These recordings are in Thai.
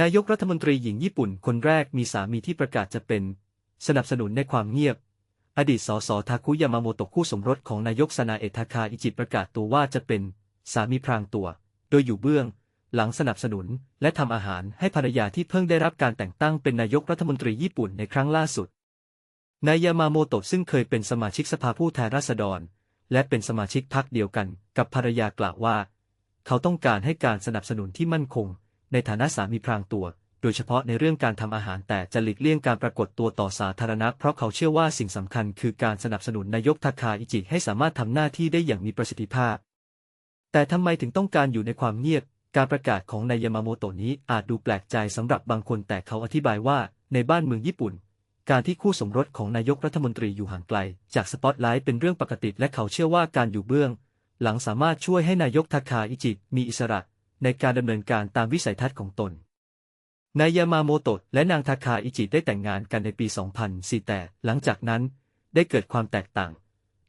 นายกรัฐมนตรีหญิงญี่ปุ่นคนแรกมีสามีที่ประกาศจะเป็น สนับสนุนในความเงียบ อดีตสสทาคุยามาโมโตะคู่สมรสของนายกซานาเอะทาคาอิจิประกาศตัวว่าจะเป็น สามีพรางตัว โดยอยู่เบื้อง หลังสนับสนุนและทำอาหารให้ภรรยาที่เพิ่งได้รับการแต่งตั้งเป็นนายกรัฐมนตรีญี่ปุ่นในครั้งล่าสุด นายยามาโมโตะซึ่งเคยเป็นสมาชิกสภาผู้แทนราษฎร และเป็นสมาชิกพรรคเดียวกันกับภรรยากล่าวว่า เขาต้องการให้การสนับสนุนที่มั่นคง ในฐานะสามีพรางตัว โดยเฉพาะในเรื่องการทำอาหารแต่จะหลีกเลี่ยงการปรากฏตัวต่อสาธารณะเพราะเขาเชื่อว่าสิ่งสำคัญคือการสนับสนุนนายกทาคาอิจิให้สามารถทำหน้าที่ได้อย่างมีประสิทธิภาพ แต่ทำไมถึงต้องการอยู่ในความเงียบ การประกาศของนายยามาโมโตะนี้อาจดูแปลกใจสำหรับบางคนแต่เขาอธิบายว่า ในบ้านเมืองญี่ปุ่นการที่คู่สมรสของนายกรัฐมนตรีอยู่ห่างไกล จากสปอตไลท์เป็นเรื่องปกติและเขาเชื่อว่าการอยู่เบื้อง หลังสามารถช่วยให้นายกทาคาอิจิมีอิสระ ในการดำเนินการตามวิสัยทัศน์ของตน นายยามาโมโตะและนางทาคาอิจิได้แต่งงานกันในปี 2004 แต่หลังจากนั้นได้เกิดความแตกต่าง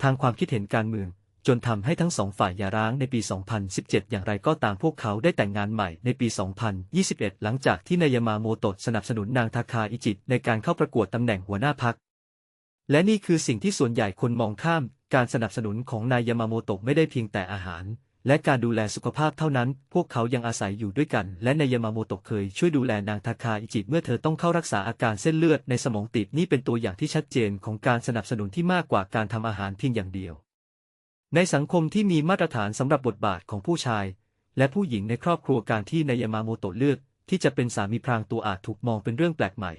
ทางความคิดเห็นการเมือง จนทำให้ทั้งสองฝ่ายหย่าร้างในปี 2017 อย่างไรก็ตามพวกเขาได้แต่งงานใหม่ในปี 2021 หลังจากที่นายามาโมโตะสนับสนุนนางทาคาอิจิในการเข้าประกวดตำแหน่งหัวหน้าพรรคและนี่คือสิ่งที่ส่วนใหญ่คนมองข้าม การสนับสนุนของนายยามาโมโตะไม่ได้เพียงแต่อาหาร และการดูแลสุขภาพเท่านั้น พวกเขายังอาศัยอยู่ด้วยกัน และนายามาโมโตะเคยช่วยดูแลนางทาคาอิจิเมื่อเธอต้องเข้ารักษาอาการเส้นเลือดในสมองตีบนี่เป็นตัวอย่างที่ชัดเจนของการสนับสนุนที่มากกว่าการทำอาหารเพียงอย่างเดียว ในสังคมที่มีมาตรฐานสำหรับบทบาทของผู้ชาย และผู้หญิงในครอบครัวการที่นายามาโมโตะเลือก ที่จะเป็นสามีพรางตัวอาจถูกมองเป็นเรื่องแปลกใหม่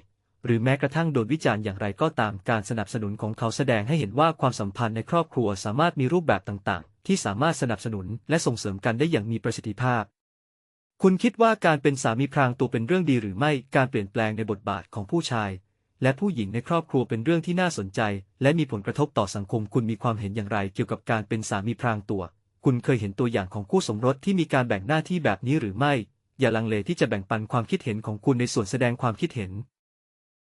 หรือแม้กระทั่งโดนวิจารณ์อย่างไรก็ตามการสนับสนุนของเขาแสดงให้เห็นว่าความสัมพันธ์ในครอบครัวสามารถมีรูปแบบต่าง ที่สามารถสนับสนุนและส่งเสริมกันได้อย่างมีประสิทธิภาพ คุณคิดว่าการเป็นสามีพรางตัวเป็นเรื่องดีหรือไม่ การเปลี่ยนแปลงในบทบาทของผู้ชาย และผู้หญิงในครอบครัวเป็นเรื่องที่น่าสนใจ และมีผลกระทบต่อสังคม คุณมีความเห็นอย่างไร เกี่ยวกับการเป็นสามีพรางตัว คุณเคยเห็นตัวอย่างของคู่สมรสที่มีการแบ่งหน้าที่แบบนี้หรือไม่ อย่าลังเลที่จะแบ่งปันความคิดเห็นของคุณในส่วนแสดงความคิดเห็น